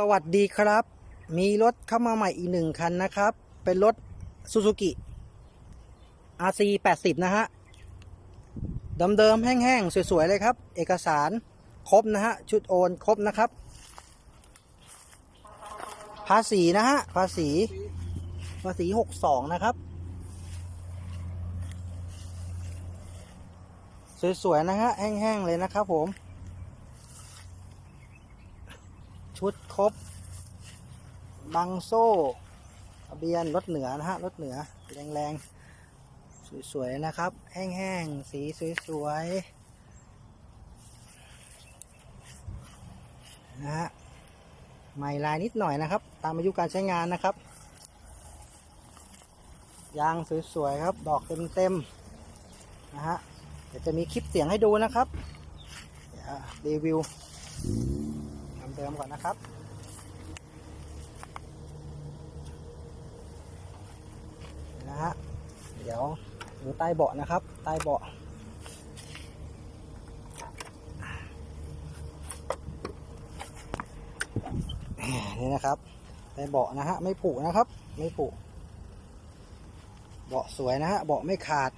สวัสดีครับ มีรถเข้ามาใหม่อีกหนึ่งคันนะครับ เป็นรถ Suzuki RC 80นะฮะเดิมๆแห้งๆ สวยๆ เลยครับ เอกสารครบนะฮะ ชุดโอนครบนะครับ ภาษีนะฮะ ภาษี ภาษี 62 นะครับ สวยๆ นะฮะ แห้งๆ เลยนะครับผม ชุดครบ บังโซ่ทะเบียนรถเหนือนะฮะ รถเหนือ แรงๆ สวยๆ นะครับ แห้งๆ สีสวยๆ นะฮะใหม่ลายนิดหน่อยนะครับ ตามอายุการใช้งานนะครับ ยางสวยๆ ครับ ดอกเต็มๆ นะฮะ เดี๋ยวจะมีคลิปเสียงให้ดูนะครับเดี๋ยวรีวิว เดิมก่อนนะครับ นะฮะ เดี๋ยวดูใต้เบาะนะครับ ใต้เบาะนี่นะครับใต้เบาะนะฮะ ไม่ผุนะครับ ไม่ผุเบาะสวยนะฮะ เบาะไม่ขาด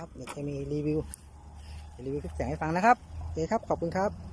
นะครับเดี๋ยวจะมีรีวิวรีวิวคลิปเสียงให้ฟังนะครับโอเคครับขอบคุณครับ